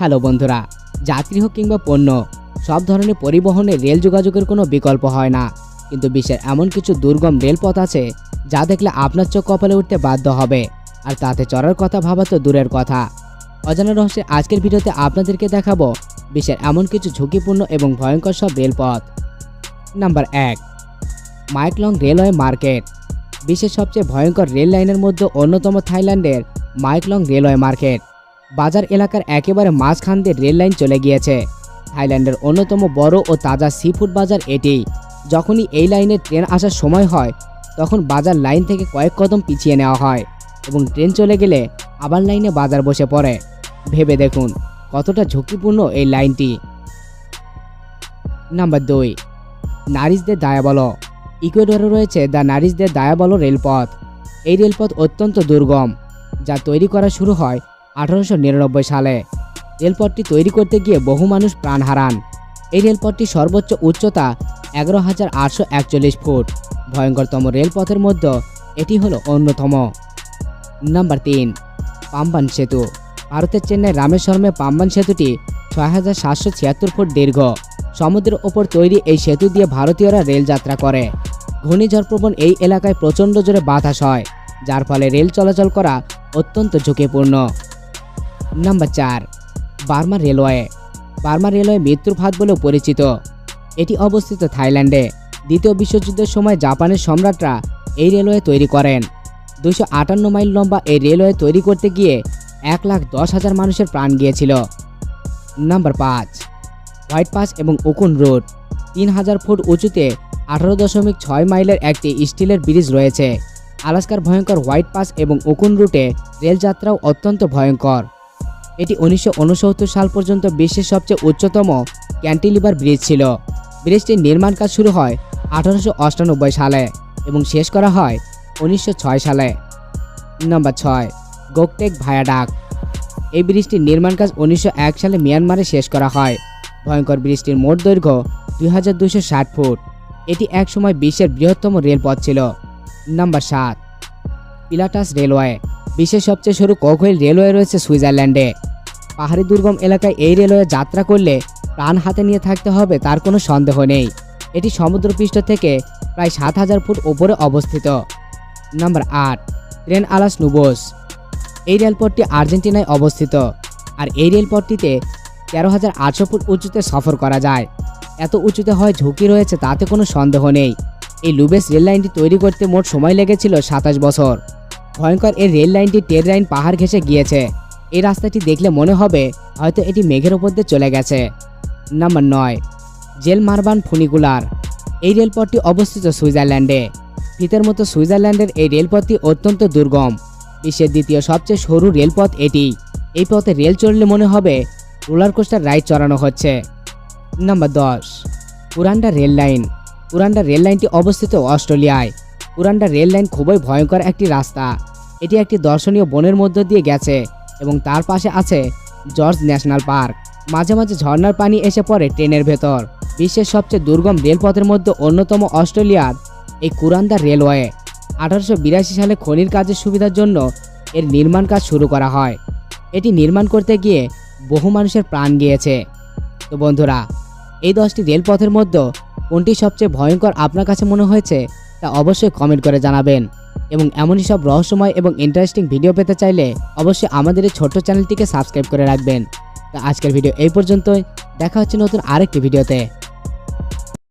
Hello বন্ধুরা, যাত্রী হোক কিংবা পণ্য, সব ধরনের পরিবহনে রেল যোগাযোগের কোনো বিকল্প হয় না। কিন্তু বিশ্বের এমন কিছু দুর্গম রেলপথ আছে, যা দেখলে আপনার চোখ কপালে উঠতে বাধ্য হবে। আর তাতে চড়ার কথা ভাবা তো দূরের কথা। অজানা রহস্যের আজকের ভিডিওতে আপনাদেরকে দেখাবো বিশ্বের এমন কিছু ঝুঁকিপূর্ণ এবং ভয়ঙ্কর সব রেলপথ। নাম্বার এক, মাইকলং রেলওয়ে মার্কেট। বিশ্বের সবচেয়ে ভয়ঙ্কর রেল লাইনের মধ্যে অন্যতম থাইল্যান্ডের মাইকলং রেলওয়ে মার্কেট। বাজার এলাকার একেবারে মাঝখান দিয়ে রেল লাইন চলে গিয়েছে। থাইল্যান্ডের অন্যতম বড় ও তাজা সি ফুড বাজার এটি। যখনই এই লাইনে ট্রেন আসার সময় হয়, তখন বাজার লাইন থেকে কয়েক কদম পিছিয়ে নেওয়া হয় এবং ট্রেন চলে গেলে আবার লাইনে বাজার বসে পড়ে। ভেবে দেখুন কতটা ঝুঁকিপূর্ণ এই লাইনটি। নাম্বার দুই নারিজদের দায়াবলো ইকুয়েডরে রয়েছে দ্য নারিজদের দায়াবলো রেলপথ। এই রেলপথ অত্যন্ত দুর্গম, যা তৈরি করা শুরু হয় আঠারোশো নিরানব্বই সালে। রেলপথটি তৈরি করতে গিয়ে বহু মানুষ প্রাণ হারান। এই রেলপথটি সর্বোচ্চ উচ্চতা এগারো হাজার আটশো একচল্লিশ ফুট। ভয়ঙ্করতম রেলপথের মধ্যে এটি হলো অন্যতম। নাম্বার তিন, পাম্বান সেতু। ভারতের চেন্নাই রামেশ্বরমে পাম্বান সেতুটি ছয় হাজার সাতশো ছিয়াত্তর ফুট দীর্ঘ। সমুদ্রের ওপর তৈরি এই সেতু দিয়ে ভারতীয়রা রেল যাত্রা করে। ঘূর্ণিঝড়প্রবণ এই এলাকায় প্রচণ্ড জোরে বাতাস হয়, যার ফলে রেল চলাচল করা অত্যন্ত ঝুঁকিপূর্ণ। নাম্বার চার, বার্মা রেলওয়ে। বার্মা রেলওয়ে মৃত্যুর ফাঁদ বলেও পরিচিত। এটি অবস্থিত থাইল্যান্ডে। দ্বিতীয় বিশ্বযুদ্ধের সময় জাপানের সম্রাটরা এই রেলওয়ে তৈরি করেন। দুশো আটান্ন মাইল লম্বা এই রেলওয়ে তৈরি করতে গিয়ে এক লাখ দশ হাজার মানুষের প্রাণ গিয়েছিল। নাম্বার পাঁচ, হোয়াইট পাস এবং উকুন রোড। তিন হাজার ফুট উঁচুতে আঠারো দশমিক ছয় মাইলের একটি স্টিলের ব্রিজ রয়েছে। আলাস্কার ভয়ঙ্কর হোয়াইট পাস এবং উকুন রুটে রেলযাত্রাও অত্যন্ত ভয়ঙ্কর। এটি উনিশশো ঊনসত্তর সাল পর্যন্ত বিশ্বের সবচেয়ে উচ্চতম ক্যান্টিলিভার ব্রিজ ছিল। ব্রিজটির নির্মাণ কাজ শুরু হয় আঠারোশো সালে এবং শেষ করা হয় উনিশশো ছয় সালে। নম্বর ছয়, গোকটেক ভায়াডাক এই ব্রিজটির নির্মাণ কাজ উনিশশো এক সালে মিয়ানমারে শেষ করা হয়। ভয়ঙ্কর ব্রিজটির মোট দৈর্ঘ্য দুই ফুট। এটি একসময় বিশ্বের বৃহত্তম রেলপথ ছিল। নাম্বার সাত, পিলাটাস রেলওয়ে। বিশ্বের সবচেয়ে সরু ককহুইল রেলওয়ে রয়েছে সুইজারল্যান্ডে। পাহাড়ি দুর্গম এলাকায় এই রেলওয়ে যাত্রা করলে প্রাণ হাতে নিয়ে থাকতে হবে, তার কোনো সন্দেহ নেই। এটি সমুদ্রপৃষ্ঠ থেকে প্রায় সাত হাজার ফুট ওপরে অবস্থিত। নাম্বার আট ট্রেন আলাস নুবোস। এই রেলপথটি আর্জেন্টিনায় অবস্থিত, আর এই রেলপথটিতে তেরো হাজার আটশো ফুট উঁচুতে সফর করা যায়। এত উঁচুতে হয় ঝুঁকি রয়েছে, তাতে কোনো সন্দেহ নেই। এই লুবেস রেল লাইনটি তৈরি করতে মোট সময় লেগেছিল সাতাশ বছর। ভয়ঙ্কর এই রেল লাইনটি ট্রেন লাইন পাহাড় ঘেঁষে গিয়েছে। এই রাস্তাটি দেখলে মনে হবে হয়তো এটি মেঘের ওপর দিয়ে চলে গেছে। নাম্বার নয়, জেল মারবান ফুনিকুলার এই রেলপথটি অবস্থিত সুইজারল্যান্ডে। ফিতের মতো সুইজারল্যান্ডের এই রেলপথটি অত্যন্ত দুর্গম। বিশ্বের দ্বিতীয় সবচেয়ে সরু রেলপথ এটি। এই পথে রেল চললে মনে হবে রোলার কোস্টার রাইড চড়ানো হচ্ছে। নাম্বার দশ Kuranda rail line. Kuranda rail লাইনটি অবস্থিত অস্ট্রেলিয়ায়। পুরান্ডা রেল লাইন খুবই ভয়ঙ্কর একটি রাস্তা। এটি একটি দর্শনীয় বনের মধ্য দিয়ে গেছে। এবং তার পাশে আছে জর্জ ন্যাশনাল পার্ক। মাঝে মাঝে ঝর্ণার পানি এসে পড়ে ট্রেনের ভেতর। বিশ্বের সবচেয়ে দুর্গম রেলপথের মধ্যে অন্যতম অস্ট্রেলিয়ার এই কুরান্দা রেলওয়ে। আঠারোশো বিরাশি সালে খনির কাজের সুবিধার জন্য এর নির্মাণ কাজ শুরু করা হয়। এটি নির্মাণ করতে গিয়ে বহু মানুষের প্রাণ গিয়েছে। তো বন্ধুরা, এই দশটি রেলপথের মধ্যে কোনটি সবচেয়ে ভয়ঙ্কর আপনার কাছে মনে হয়েছে তা অবশ্যই কমেন্ট করে জানাবেন। এবং এমনই সব রহস্যময় এবং ইন্টারেস্টিং ভিডিও পেতে চাইলে অবশ্যই আমাদের এই ছোট্ট চ্যানেলটিকে সাবস্ক্রাইব করে রাখবেন। তো আজকের ভিডিও এই পর্যন্তই। দেখা হচ্ছে নতুন আরেকটি ভিডিওতে